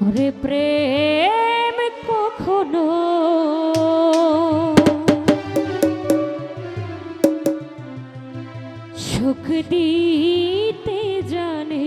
ওরে প্রেম কখনো সুখ দিতে জানে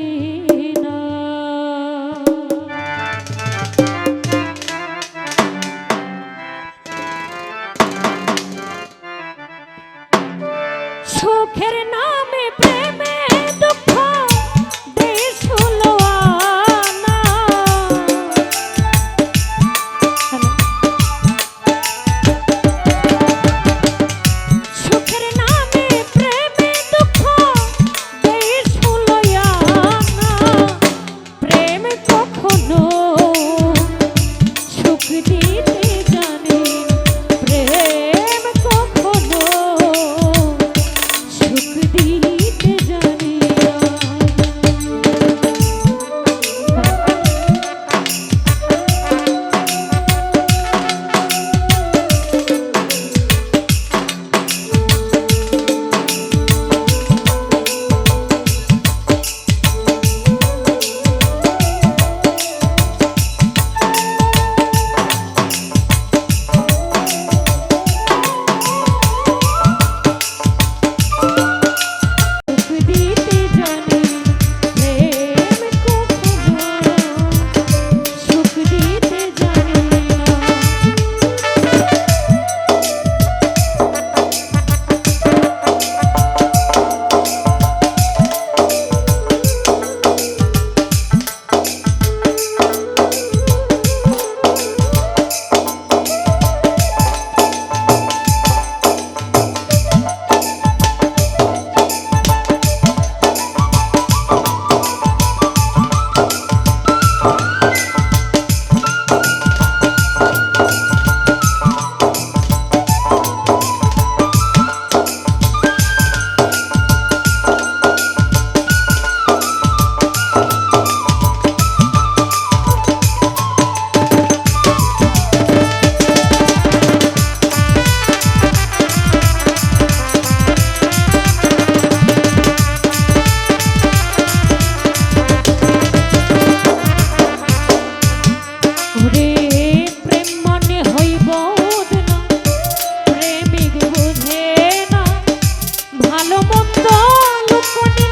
ভালো মন্দ লুকনি